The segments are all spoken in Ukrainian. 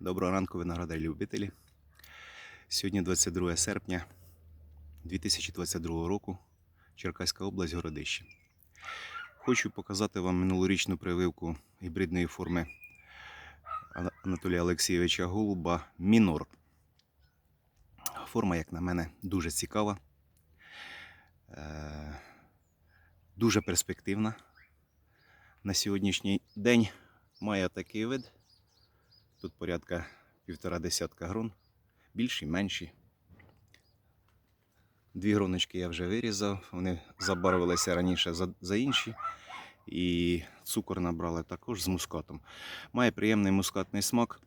Доброго ранку, виноградарі любителі. Сьогодні 22 серпня 2022 року, Черкаська область, Городище. Хочу показати вам минулорічну прививку гібридної форми Анатолія Олексійовича Голуба Мінор. Форма, як на мене, дуже цікава, е, дуже перспективна. На сьогоднішній день має такий вид. Тут порядка півтора десятка грон, більші, менші. Дві гроночки я вже вирізав, вони забарвилися раніше за, за інші. І цукор набрали також з мускатом. Має приємний мускатний смак,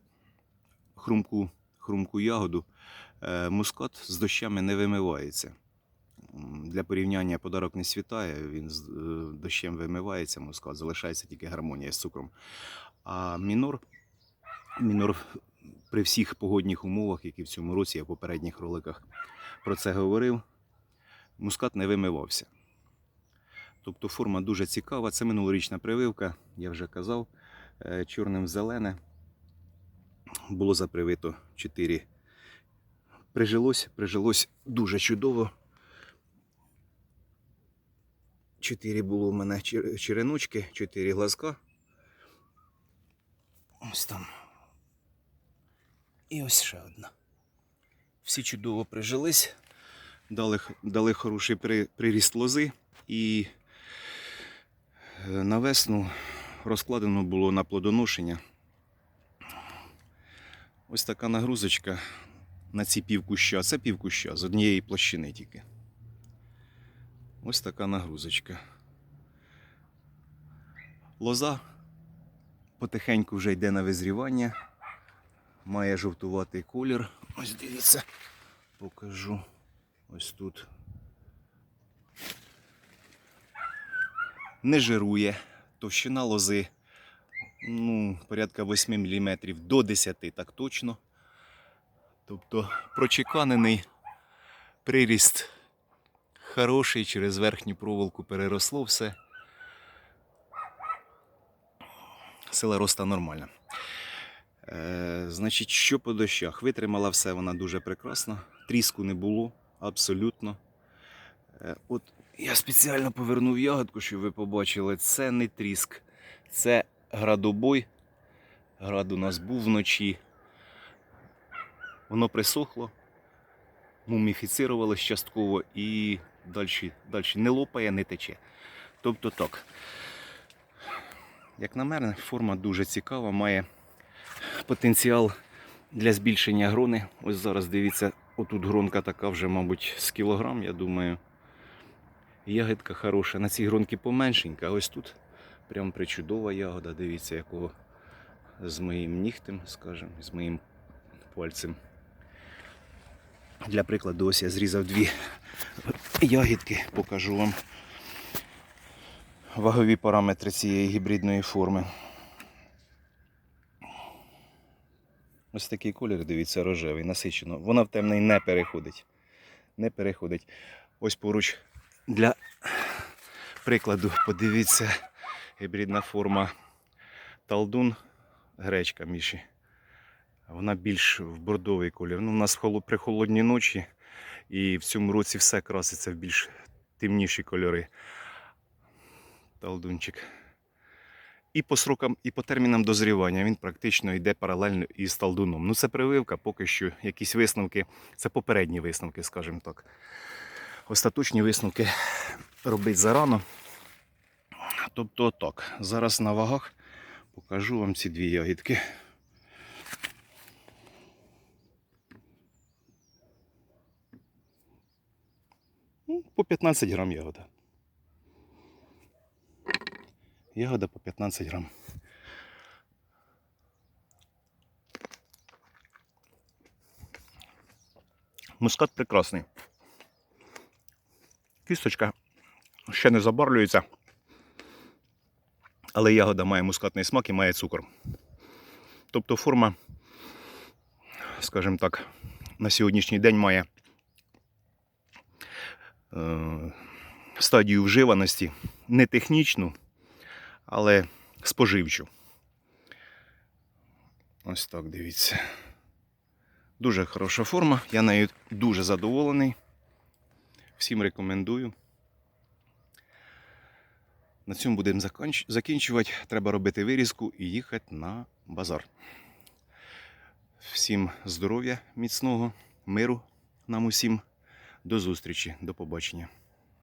хрумку, хрумку ягоду. Е, мускат з дощами не вимивається. Для порівняння подарок не світає, він з е, дощем вимивається, мускат, залишається тільки гармонія з цукром. А мінор Мінор при всіх погодних умовах, які в цьому році я в попередніх роликах про це говорив, мускат не вимивався. Тобто форма дуже цікава. Це минулорічна прививка, я вже казав, е, чорним зелене. Було запривито 4. Прижилось, прижилось дуже чудово. Чотири було в мене чер- череночки, чотири глазка. Ось там. І ось ще одна. Всі чудово прижились, дали, дали хороший при, приріст лози і е, на весну розкладено було на плодоношення. Ось така нагрузочка на ці півкуща. Це півкуща з однієї площини тільки. Ось така нагрузочка. Лоза потихеньку вже йде на визрівання має жовтуватий колір. Ось дивіться, покажу. Ось тут. Не жирує. Товщина лози ну, порядка 8 мм до 10 так точно. Тобто прочеканений приріст хороший, через верхню проволоку переросло все. Сила роста нормальна. Е, значить, що по дощах? Витримала все вона дуже прекрасно. Тріску не було абсолютно. Е, от я спеціально повернув ягодку, щоб ви побачили. Це не тріск, це градобой. Град у нас був вночі. Воно присохло, муміфіцирувалось частково і далі, далі не лопає, не тече. Тобто так. Як на мене, форма дуже цікава, має потенціал для збільшення грони. Ось зараз дивіться, отут гронка така вже, мабуть, з кілограм, я думаю. Ягідка хороша. На цій гронці поменшенька, а ось тут прям причудова ягода. Дивіться, якого з моїм нігтем, скажімо, з моїм пальцем. Для прикладу, ось я зрізав дві ягідки, покажу вам вагові параметри цієї гібридної форми. Ось такий колір, дивіться, рожевий, насичено. Вона в темний не переходить. Не переходить. Ось поруч для прикладу, подивіться, гібридна форма талдун, гречка міші. Вона більш в бордовий колір. Ну, у нас при холодній ночі і в цьому році все краситься в більш темніші кольори. Талдунчик. І по срокам, і по термінам дозрівання він практично йде паралельно із талдуном. Ну, це прививка, поки що якісь висновки, це попередні висновки, скажімо так. Остаточні висновки робить зарано. Тобто так, зараз на вагах покажу вам ці дві ягідки. Ну, По 15 грам ягода. Ягода по 15 грам. Мускат прекрасний. Кісточка ще не забарлюється. Але ягода має мускатний смак і має цукор. Тобто форма, скажімо так, на сьогоднішній день має е, стадію вживаності не технічну, але споживчу. Ось так дивіться. Дуже хороша форма. Я нею дуже задоволений. Всім рекомендую. На цьому будемо закінчувати. Треба робити вирізку і їхати на базар. Всім здоров'я, міцного, миру нам усім. До зустрічі, до побачення.